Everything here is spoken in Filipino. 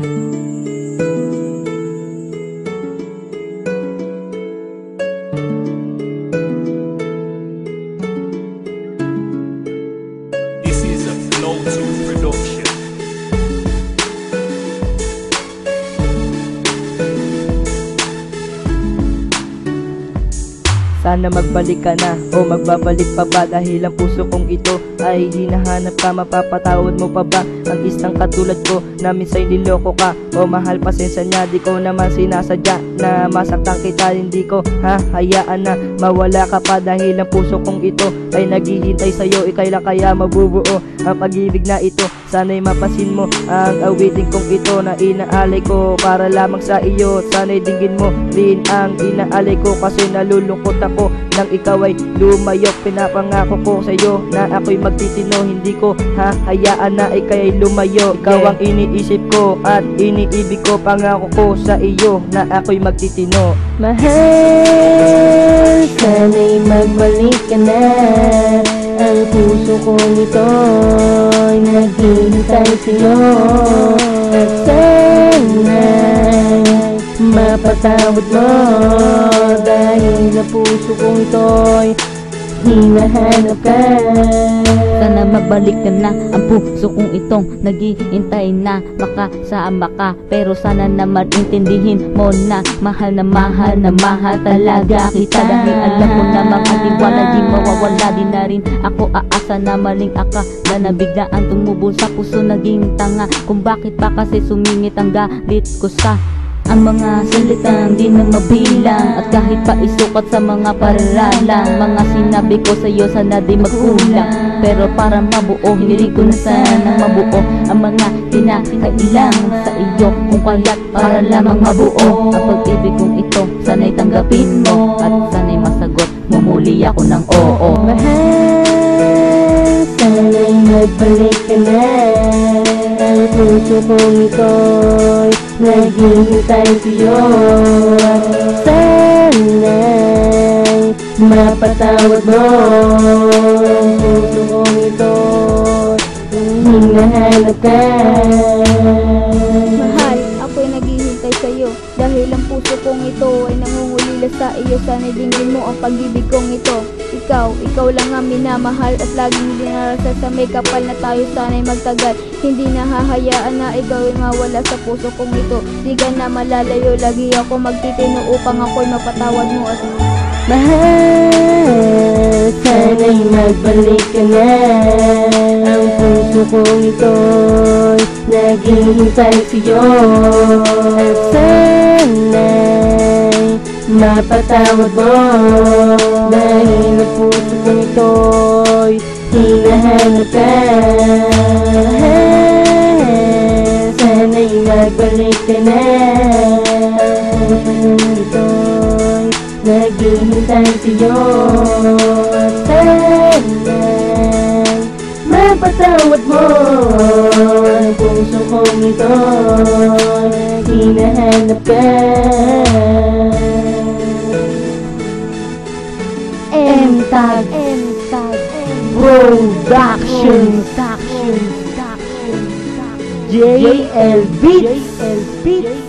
Música Sana magbalik ka na o magbabalik pa ba? Dahil ang puso kong ito ay hinahanap ka. Mapapatawad mo pa ba ang isang katulad ko? Na minsan niloko ka o mahal pasensya niya. Di ko naman sinasadya na masaktan kita. Hindi ko hahayaan na mawala ka pa. Dahil ang puso kong ito ay naghihintay sa'yo. Ikailan kaya mabubuo ang pag-ibig na ito. Sana'y mapasin mo ang awitin kong ito Na inaalay ko para lamang sa iyo. Sana'y dinggin mo din ang inaalay ko Kasi nalulungkot ako nang ikaw ay lumayo Pinapangako ko sa iyo na ako'y magtitino. Hindi ko hahayaan na ikay lumayo. Ikaw ang iniisip ko at iniibig ko. Pangako ko sa iyo na ako'y magtitino. Mahal, sana'y magbalik ka na. Ang puso kong ito'y naghihintay sa'yo mapatawad mo. Dahil sa puso kong ito'y hinahanap ka. Sana magbalik ka na Ang puso kong itong naghihintay na Makasama ka. Pero sana naman intindihin mo na Mahal na mahal na mahal talaga kita. Dahil alam mo namang ating wala Di mawawala. Di na rin Ako aasa na maling akala Na biglaan tumubol sa puso. Naging tanga Kung bakit ba kasi sumingit ang galit ko sa ang mga salitang di na mabilang. At kahit pa isukat sa mga paralang Mga sinabi ko sa iyo sana di magkulang. Pero para mabuo, hiniling ko na sanang mabuo Ang mga kinakailangan sa iyo. Kung kaya't para lamang mabuo Ang pag-ibig kong ito, sana'y tanggapin mo At sana'y masagot mo muli ako ng oo. Mahal, sana'y magbalik ka na Kong ito'y naghihintay sa'yo Sana'y mapatawad mo. Kong ito'y hinahanap ka Mahal, Dahil ang puso kong ito ay nangungulila sa iyo Sana'y dinggin mo ang pag-ibig kong ito. Ikaw, ikaw lang ang minamahal At laging dinarasal sa may kapal na tayo Sana'y magtagal. Hindi nahahayaan na ikaw ay mawala sa puso kong ito. Di ka na malalayo, lagi ako magtitino Upang ako'y mapatawad mo at Mahal, sana'y magbalik ka na. Ang puso kong ito'y naghihintay sa'yo At sana'y mapatawad mo Dahil ang puso kong ito'y hinahanap ka sana'y magbalik ka na ito'y naghihintay sa'yo At sana'y mapatawad mo kong ito hinahanap ka M-Tag M-Tag Production JL Beats